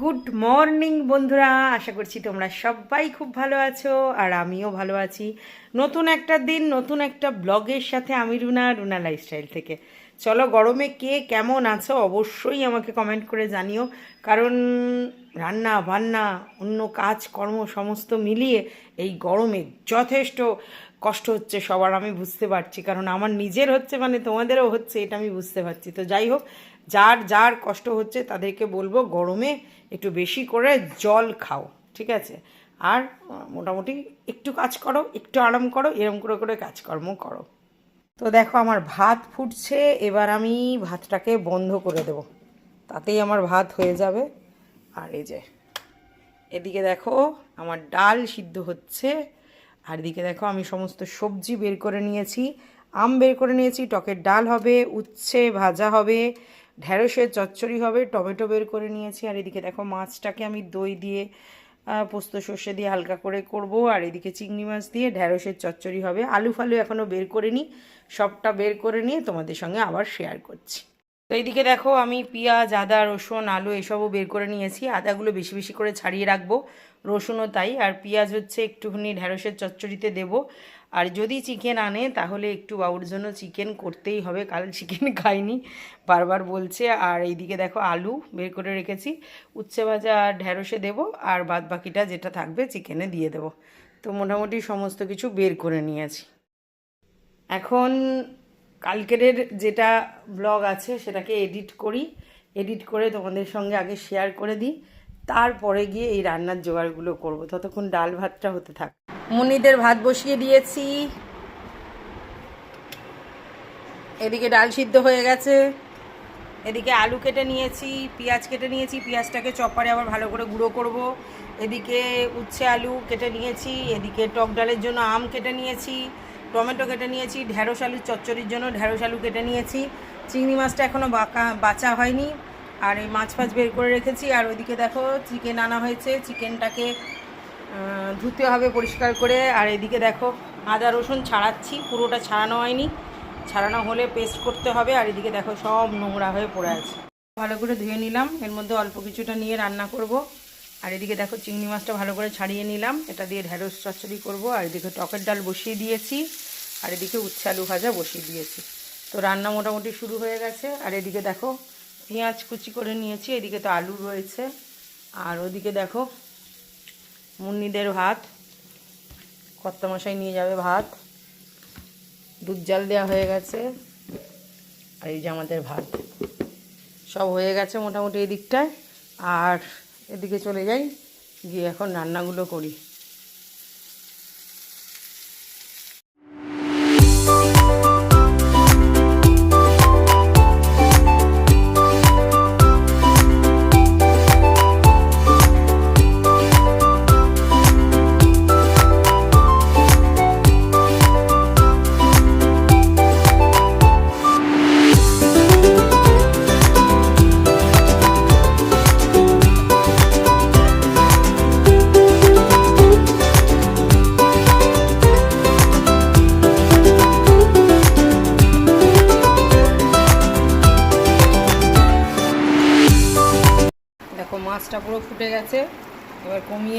Good morning বন্ধুরা। আশা করছি তোমরা সবাই খুব ভালো আছো আর আমিও ভালো আছি। নতুন একটা দিন, নতুন একটা ব্লগের সাথে আমি রুনা রুনা লাইফস্টাইল থেকে। চলো, গরমে কে কেমন আছো অবশ্যই আমাকে কমেন্ট করে জানিও। কারণ রান্না, বান্না, অন্য কাজ, কর্ম, সমস্ত মিলিয়ে এই গরমে যথেষ্ট কষ্ট হচ্ছে সবার, আমি বুঝতে পারছি। কারণ আমার নিজের হচ্ছে মানে তোমাদেরও হচ্ছে, এটা আমি বুঝতে পারছি। তো যাই হোক যার যার কষ্ট হচ্ছে তাদেরকে বলব গরমে একটু বেশি করে জল খাও, ঠিক আছে? আর মোটামুটি একটু কাজ করো, একটু আরাম করো, এরম করে করে কাজকর্ম করো। তো দেখো আমার ভাত ফুটছে, এবার আমি ভাতটাকে বন্ধ করে দেব। তাতেই আমার ভাত হয়ে যাবে। আর এই যে, এদিকে দেখো আমার ডাল সিদ্ধ হচ্ছে। আর এদিকে দেখো আমি সমস্ত সবজি বের করে নিয়েছি। আম বের করে নিয়েছি, টকের ডাল হবে, উচ্ছে ভাজা হবে। ঢ্যাঁড়সের চচ্চড়ি হবে, টমেটো বের করে নিয়েছি, আর এদিকে দেখো মাছটাকে আমি দই দিয়ে পোস্ত সর্ষে দিয়ে হালকা করে করব, আর এদিকে চিংড়ি মাছ দিয়ে ঢ্যাঁড়সের চচ্চড়ি হবে। আলু ফালু এখনও বের করে নিই সবটা বের করে নিয়ে তোমাদের সঙ্গে আবার শেয়ার করছি। তো এইদিকে দেখো আমি পেঁয়াজ, আদা, রসুন, আলু এসবও বের করে নিয়েছি, আদাগুলো বেশি বেশি করে ছাড়িয়ে রাখব, রসুনও তাই, আর পেঁয়াজ হচ্ছে একটুখানি ঢ্যাঁড়সের চচ্চড়িতে দেবো আর যদি চিকেন আনে, তাহলে একটু বাবুর জন্য চিকেন করতেই হবে। কাল চিকেন খাইনি, বারবার বলছে। আর এইদিকে দেখো আলু বের করে রেখেছি। উচ্ছে ভাজা আর ঢ্যাঁড়সে দেবো, আর বাদ বাকিটা যেটা থাকবে চিকেনে দিয়ে দেবো। তো মোটামুটি সমস্ত কিছু বের করে নিয়েছি। এখন কালকের যেটা ব্লগ আছে, সেটাকে এডিট করি। এডিট করে তোমাদের সঙ্গে আগে শেয়ার করে দিই। তারপরে গিয়ে এই রান্নার জোগাড়গুলো করব। ততক্ষণ ডাল ভাতটা হতে থাক। মুনিদের ভাত বসিয়ে দিয়েছি। এদিকে ডাল সিদ্ধ হয়ে গেছে। এদিকে আলু কেটে নিয়েছি, পেঁয়াজ কেটে নিয়েছি, পেঁয়াজটাকে চপারে আবার ভালো করে গুঁড়ো করব। এদিকে উচ্ছে আলু কেটে নিয়েছি, এদিকে টক ডালের জন্য আম কেটে নিয়েছি, টমেটো কেটে নিয়েছি ঢ্যাঁড়স আলু চচ্চড়ির জন্য ঢ্যাঁড়স আলু কেটে নিয়েছি। চিংড়ি মাছটা এখনও বাঁকা, বাঁচা হয়নি। আর এই মাছ ফাছ বের করে রেখেছি। আর ওইদিকে দেখো, চিকেন আনা হয়েছে। চিকেনটাকে ধুতে হবে পরিষ্কার করে। আর এদিকে দেখো, আদা রসুন ছাড়াচ্ছি, পুরোটা ছাড়ানো হয়নি। ছাড়ানো হলে পেস্ট করতে হবে, আর এদিকে দেখো সব নোংরা হয়ে পড়ে আছে। ভালো করে ধুয়ে নিলাম, এর মধ্যে অল্প কিছুটা নিয়ে রান্না করব। আর এদিকে দেখো চিংড়ি মাছটা ভালো করে ছাড়িয়ে নিলাম, এটা দিয়ে ঢ্যাঁড়স চচ্চড়ি করব, আর এদিকে টকের ডাল বসিয়ে দিয়েছি, আর এদিকে উচ্ছে আলু ভাজা বসিয়ে দিয়েছি। তো রান্না মোটামুটি শুরু হয়ে গেছে, আর এদিকে দেখো পেঁয়াজ কুচি করে নিয়েছি, এদিকে তো আলু রয়েছে। আর ওদিকে দেখো মুন্নিদের ভাত, কর্তামশাই নিয়ে যাবে ভাত, দুধ জাল দেওয়া হয়ে গেছে, আর এই যে আমাদের ভাত। সব হয়ে গেছে মোটামুটি এদিকটায় দিকটায় আর এদিকে চলে যাই, গিয়ে এখন রান্নাগুলো করি।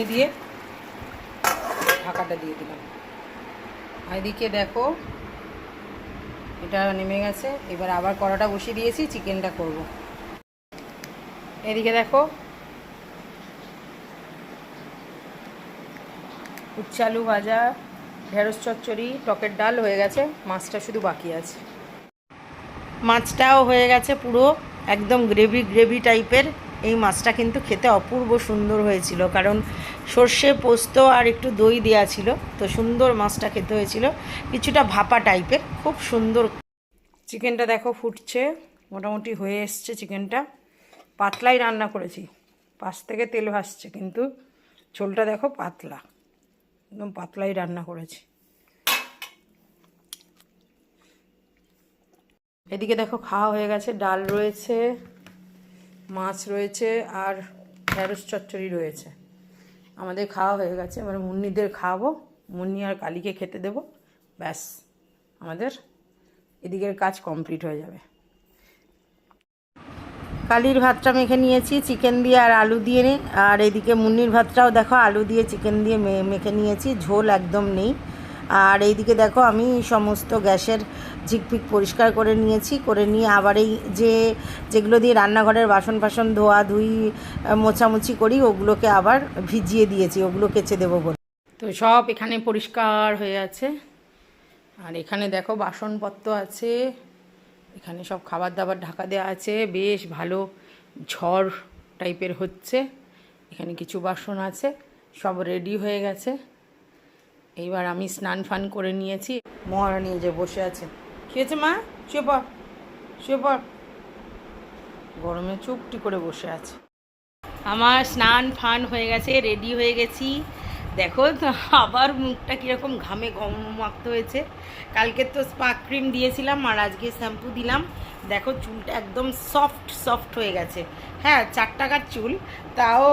এবার দিয়ে ঢাকাটা দিয়ে দিলাম। এদিকে দেখো, এটা নেমে গেছে। এবার আবার কড়াটা বসিয়ে দিয়েছি, চিকেনটা করব। এদিকে দেখো, উচ্ছে আলু ভাজা, ঢেঁড়স চচ্চড়ি, টকের ডাল হয়ে গেছে, মাছটা শুধু বাকি আছে। মাছটাও হয়ে গেছে পুরো একদম গ্রেভি গ্রেভি টাইপের এই মাছটা কিন্তু খেতে অপূর্ব সুন্দর হয়েছিল, কারণ সর্ষে পোস্ত আর একটু দই দেওয়া ছিল, তো সুন্দর মাছটা খেতে হয়েছিল। কিছুটা ভাপা টাইপের, খুব সুন্দর। চিকেনটা দেখো ফুটছে, মোটামুটি হয়ে এসছে চিকেনটা। পাতলাই রান্না করেছি, পাশ থেকে তেল ভাসছে, কিন্তু ঝোলটা দেখো পাতলা, একদম পাতলাই রান্না করেছি। এদিকে দেখো খাওয়া হয়ে গেছে, ডাল রয়েছে। মাছ রয়েছে আর ঢ্যাঁড়স চচ্চড়ি রয়েছে। আমাদের খাওয়া হয়ে গেছে, এবার মুন্নিদের খাওয়াবো। মুন্নি আর কালীকে খেতে দেবো। ব্যাস, আমাদের এদিকের কাজ কমপ্লিট হয়ে যাবে। কালির ভাতটা মেখে নিয়েছি চিকেন দিয়ে আর আলু দিয়ে আর এদিকে মুন্নির ভাতটাও দেখো, আলু দিয়ে চিকেন দিয়ে মেখে নিয়েছি, ঝোল একদম নেই। আর এইদিকে দেখো আমি সমস্ত গ্যাসের ঝিকপিক পরিষ্কার করে নিয়েছি, করে নিয়ে আবার এই যে যেগুলো দিয়ে রান্নাঘরের বাসন ফাসন ধোয়া ধুই মোছামুছি করি, ওগুলোকে আবার ভিজিয়ে দিয়েছি, ওগুলো কেচে দেবো বলে। তো সব এখানে পরিষ্কার হয়ে আছে। আর এখানে দেখো বাসনপত্র আছে, এখানে সব খাবার দাবার ঢাকা দেওয়া আছে, বেশ ভালো ঝড় টাইপের হচ্ছে। এখানে কিছু বাসন আছে, সব রেডি হয়ে গেছে। এইবার আমি স্নান ফান করে নিয়েছি। মহারানী যে বসে আছে খেয়েছে মা? শুয়ে পর শুয়ে পর গরমে চুপটি করে বসে আছে। আমার স্নান ফান হয়ে গেছে রেডি হয়ে গেছি। দেখো আবার মুখটা কীরকম ঘামে গম হয়েছে। কালকে তো স্পার্ক ক্রিম দিয়েছিলাম আর আজকে শ্যাম্পু দিলাম। দেখো চুলটা একদম সফট সফট হয়ে গেছে। হ্যাঁ চার টাকার চুল, তাও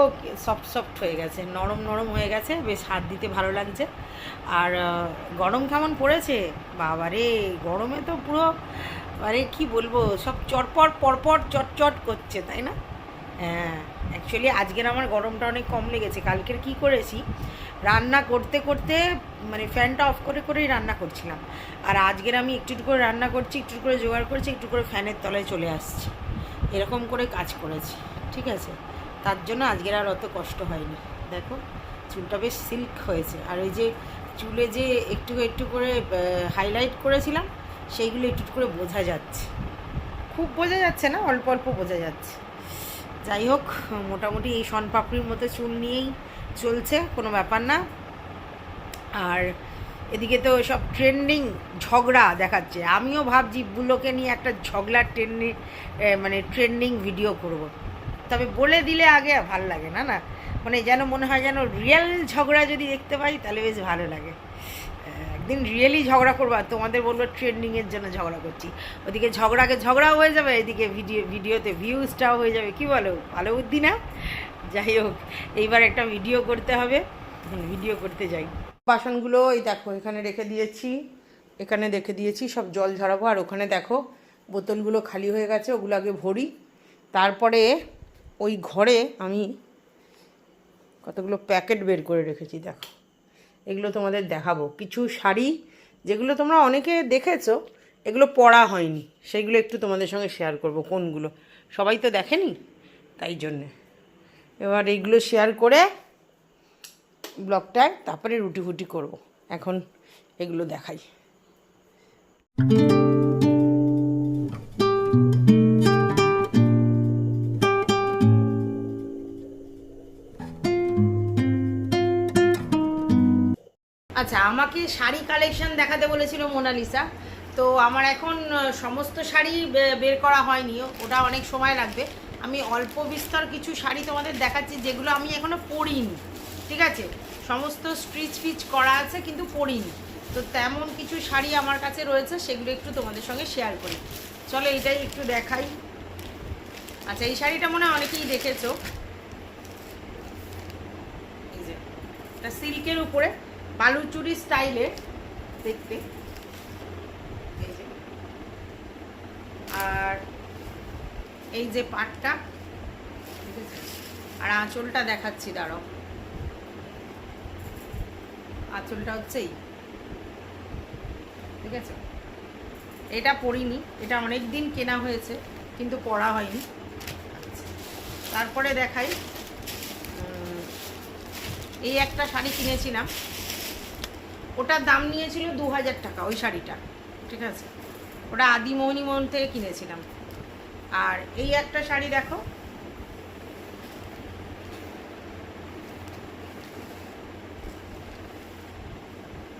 সফট সফট হয়ে গেছে, নরম নরম হয়ে গেছে, বেশ হাত দিতে ভালো লাগছে। আর গরম কেমন পড়েছে? বাবারে, গরমে তো পুরো, আরে কি বলব, সব চটপট পরপর চটচট করছে, তাই না? হ্যাঁ অ্যাকচুয়ালি আজকের আমার গরমটা অনেক কম লেগেছে। কালকের কি করেছি, রান্না করতে করতে মানে ফ্যানটা অফ করে করেই রান্না করছিলাম। আর আজকের আমি একটু একটু করে রান্না করছি, একটু করে জোগাড় করছি, একটু করে ফ্যানের তলায় চলে আসছি। এরকম করে কাজ করেছি, ঠিক আছে? তার জন্য আজকের আর অত কষ্ট হয়নি। দেখো, চুলটা বেশ সিল্ক হয়েছে। আর ওই যে চুলে যে একটু একটু করে হাইলাইট করেছিলাম, সেইগুলো একটু করে বোঝা যাচ্ছে। খুব বোঝা যাচ্ছে না, অল্প অল্প বোঝা যাচ্ছে। যাই হোক, মোটামুটি এই শনপাপড়ির মতো চুল নিয়েই চলছে, কোনো ব্যাপার না। আর এদিকে তো সব ট্রেন্ডিং ঝগড়া দেখাচ্ছে। আমিও ভাবছি বুলোকে নিয়ে একটা ঝগড়ার ট্রেন্ডি মানে ট্রেন্ডিং ভিডিও করব। তবে বলে দিলে আগে ভালো লাগে না না? মানে যেন মনে হয় যেন রিয়েল ঝগড়া যদি দেখতে পাই, তাহলে বেশ ভালো লাগে। একদিন রিয়েলি ঝগড়া করব আর তোমাদের বলব ট্রেন্ডিংয়ের জন্য ঝগড়া করছি। ওদিকে ঝগড়াকে ঝগড়াও হয়ে যাবে, এদিকে ভিডিও ভিডিওতে ভিউজটাও হয়ে যাবে। কি বলো, ভালো বুদ্ধি না? যাই হোক, এইবার একটা ভিডিও করতে হবে। ভিডিও করতে যাই। বাসনগুলো এই দেখো, এখানে রেখে দিয়েছি। এখানে রেখে দিয়েছি, সব জল ঝরাবো। আর ওখানে দেখো, বোতলগুলো খালি হয়ে গেছে, ওগুলো আগে ভরি। তারপরে ওই ঘরে আমি কতগুলো প্যাকেট বের করে রেখেছি, দেখো। এগুলো তোমাদের দেখাবো। কিছু শাড়ি যেগুলো তোমরা অনেকে দেখেছ, এগুলো পড়া হয়নি। সেগুলো একটু তোমাদের সঙ্গে শেয়ার করব, কোনগুলো? সবাই তো দেখেনি? তাই জন্যে। এবার এইগুলো শেয়ার করে ব্লগটায় তারপরে রুটি ফুটি করব। এখন এগুলো দেখাই। আচ্ছা আমাকে শাড়ি কালেকশন দেখাতে বলেছিল মোনালিসা। তো আমার এখন সমস্ত শাড়ি বের করা হয়নি। ওটা অনেক সময় লাগবে। আমি অল্প বিস্তর কিছু শাড়ি তোমাদের দেখাচ্ছি, যেগুলো আমি এখনও পরিনি। ঠিক আছে? সমস্ত স্ট্রিচ ফিচ করা আছে, কিন্তু পরিনি। তো তেমন কিছু শাড়ি আমার কাছে রয়েছে, সেগুলো একটু তোমাদের সঙ্গে শেয়ার করি। চলো, এইটাই একটু দেখাই। আচ্ছা এই শাড়িটা মনে হয় অনেকেই দেখেছ। এই যে, এটা সিল্কের উপরে। বালুচুরি স্টাইলে দেখতে। আর এই যে পাটটা? আর আঁচলটা দেখাচ্ছি, দাঁড়াও। আঁচলটা হচ্ছে এই। ঠিক আছে? এটা পরিনি, এটা অনেক দিন কেনা হয়েছে, কিন্তু পরা হয়নি। তারপরে দেখাই এই একটা শাড়ি কিনেছিলাম। ওটার দাম নিয়েছিল দু হাজার টাকা ওই শাড়িটা, ঠিক আছে? ওটা আদিমোহিনী মোহন থেকে কিনেছিলাম। আর এই একটা শাড়ি দেখো।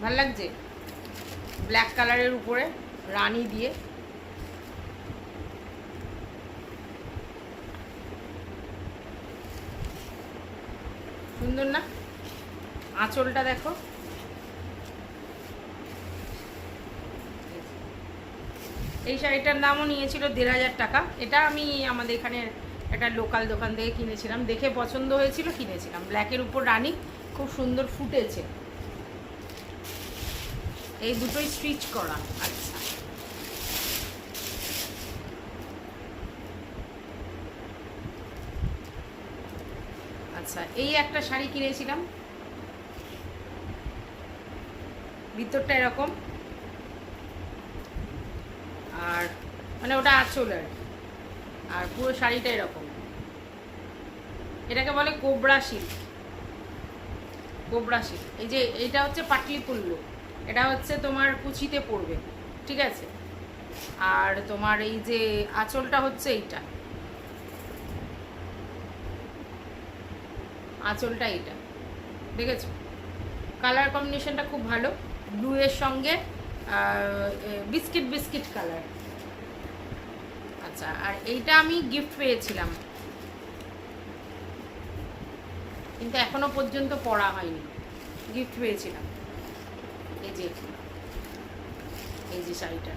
ভালো লাগছে? ব্ল্যাক কালারের উপরে, রানি দিয়ে। সুন্দর না? আঁচলটা দেখো। এই শাড়িটার দামও নিয়েছিল দেড় হাজার টাকা। এটা আমি আমাদের এখানে একটা লোকাল দোকান থেকে কিনেছিলাম। দেখে পছন্দ হয়েছিল, কিনেছিলাম। ব্ল্যাকের উপর রানী, খুব সুন্দর ফুটেছে। এই দুটোই স্টিচ করা। আচ্ছা। আচ্ছা এই একটা শাড়ি কিনেছিলাম। ভিতরটা এরকম। আর মানে ওটা আঁচল আর। আর পুরো শাড়িটা এরকম। এটাকে বলে কোবরা সিল্ক। Cobra silk. এই যে এইটা হচ্ছে পাটলি পুল্লু এটা হচ্ছে তোমার কুচিতে পড়বে ঠিক আছে? আর তোমার এই যে আঁচলটা হচ্ছে এইটা। আঁচলটা এইটা। দেখেছ? কালার কম্বিনেশনটা খুব ভালো। ব্লু এর সঙ্গে বিস্কিট বিস্কিট কালার। আচ্ছা আর এইটা আমি গিফট পেয়েছিলাম। কিন্তু এখনও পর্যন্ত পড়া হয়নি। গিফট পেয়েছিলাম। এই যে এই যে শাড়িটা।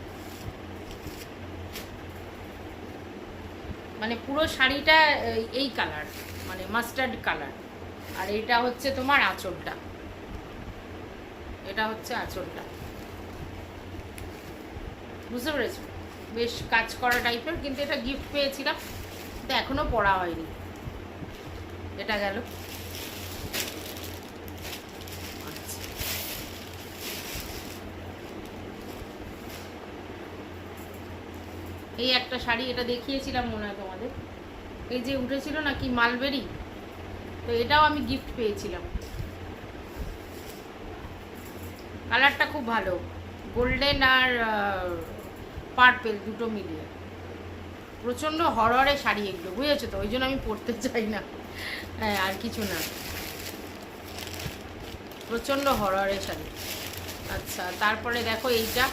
মানে পুরো শাড়িটা এই- কালার মানে মাস্টার্ড কালার। আর এটা হচ্ছে তোমার আঁচলটা। এটা হচ্ছে আঁচলটা। বুঝতে পেরেছ? বেশ কাজ করা টাইপের, কিন্তু এটা গিফট পেয়েছিলাম, কিন্তু এখনও পড়া হয়নি। এটা গেল। আচ্ছা। এই একটা শাড়ি এটা দেখিয়েছিলাম মনে হয় তোমাদের। এই যে উঠেছিল না কি মালবেরি? তো এটাও আমি গিফট পেয়েছিলাম। কালারটা খুব ভালো। গোল্ডেন আর পার্পেল, দুটো মিলিয়ে। প্রচণ্ড হরহরে শাড়ি এগুলো, বুঝেছ তো? ওই জন্য আমি পরতে চাই না। হ্যাঁ আর কিছু না। প্রচণ্ড হরহরে শাড়ি। আচ্ছা তারপরে দেখো এইটা।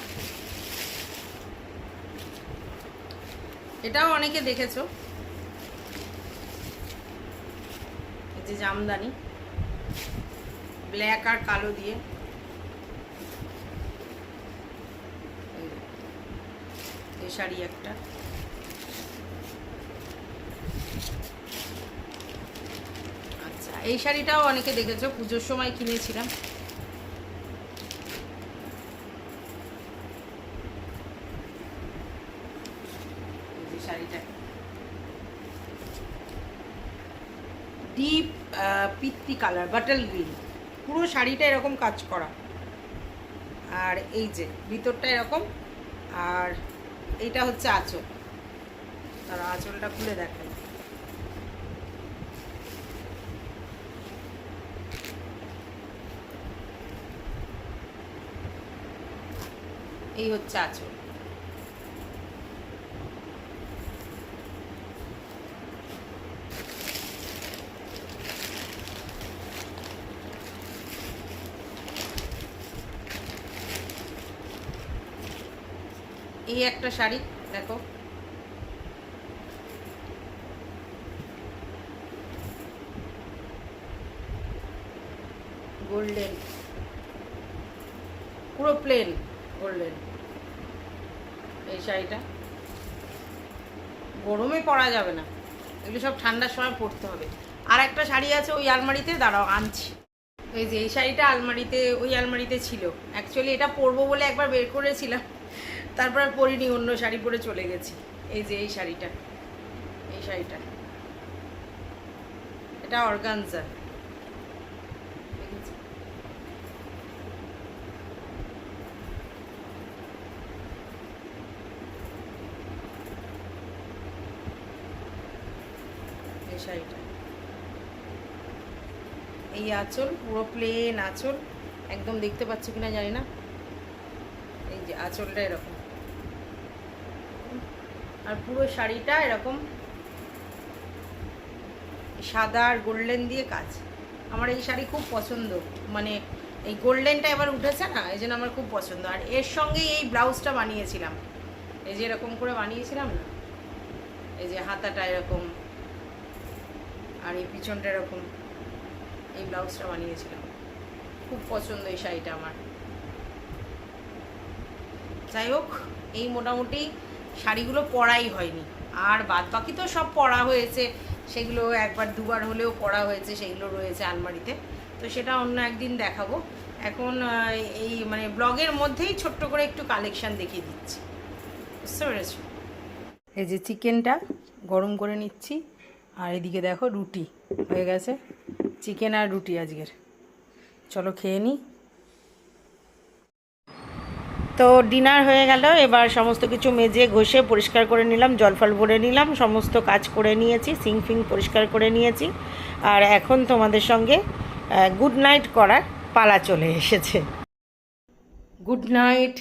এটাও অনেকে দেখেছ। যে জামদানি। ব্ল্যাক আর কালো দিয়ে এই- এই শাড়ি একটা। আচ্ছা এই শাড়িটাও অনেকে দেখেছ, পুজোর সময় কিনেছিলাম। শাড়িটা। ডিপ পিত্তি কালার পুরো শাড়িটা এরকম কাজ করা। আর এই যে, ভিতরটা এরকম। আর এইটা হচ্ছে আঁচল। তারা আঁচলটা খুলে দেখেন। এই হচ্ছে আঁচল। এই একটা শাড়ি, দেখো। গোল্ডেন পুরো প্লেন গোল্ডেন এই শাড়িটা। গরমে পরা যাবে না। এগুলো সব ঠান্ডার সময় পরতে হবে। আর একটা শাড়ি আছে ওই আলমারিতে, দাঁড়াও, আনছি। এই যে, এই শাড়িটা আলমারিতে, ওই আলমারিতে ছিল। অ্যাকচুয়ালি এটা পরবো বলে একবার বের করেছিলাম। তারপর আর পরিনি, অন্য শাড়ি পরে চলে গেছি। এই যে এই শাড়িটা এই শাড়িটা। এটা অর্গানজা। দেখেছি? এই শাড়িটা। এই আঁচল, পুরো প্লেন আঁচল। একদম দেখতে পাচ্ছ কিনা জানি না। এই যে আঁচলটা এরকম। আর পুরো শাড়িটা এরকম সাদা আর গোল্ডেন দিয়ে কাজ। আমার এই শাড়ি খুব পছন্দ। মানে এই গোল্ডেনটা এবার উঠেছে না, এই জন্য আমার খুব পছন্দ। আর এর সঙ্গে এই ব্লাউজটা বানিয়েছিলাম। এই যে এরকম করে বানিয়েছিলাম না, এই যে হাতাটা এরকম আর এই পিছনটা এরকম, এই ব্লাউজটা বানিয়েছিলাম। খুব পছন্দ এই শাড়িটা আমার। যাই হোক, এই মোটামুটি শাড়িগুলো পরাই হয়নি। আর বাদ বাকি তো সব পরা হয়েছে। সেগুলো একবার দুবার হলেও পরা হয়েছে, সেগুলো রয়েছে আলমারিতে। তো সেটা অন্য একদিন দেখাবো। এখন এই মানে ব্লগের মধ্যেই ছোট্ট করে একটু কালেকশান দেখিয়ে দিচ্ছি। বুঝতে পেরেছ? এই যে চিকেনটা গরম করে নিচ্ছি। আর এদিকে দেখো রুটি হয়ে গেছে। চিকেন আর রুটি আজকের। চলো খেয়ে নিই তো ডিনার হয়ে গেল। এবার সমস্ত কিছু মেজে ঘষে পরিষ্কার করে নিলাম, জল ফল ভরে নিলাম, সমস্ত কাজ করে নিয়েছি, সিং ফিং পরিষ্কার করে নিয়েছি। আর এখন তোমাদের সঙ্গে গুড নাইট করার পালা চলে এসেছে। গুড নাইট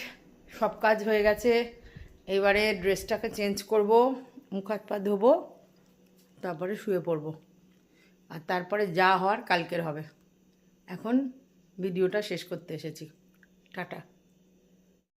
সব কাজ হয়ে গেছে। এবারে ড্রেসটাকে চেঞ্জ করব, মুখ হাত পা ধোবো, তারপরে শুয়ে পড়ব। আর তারপরে যা হওয়ার কালকের হবে। এখন ভিডিওটা শেষ করতে এসেছি। টাটা।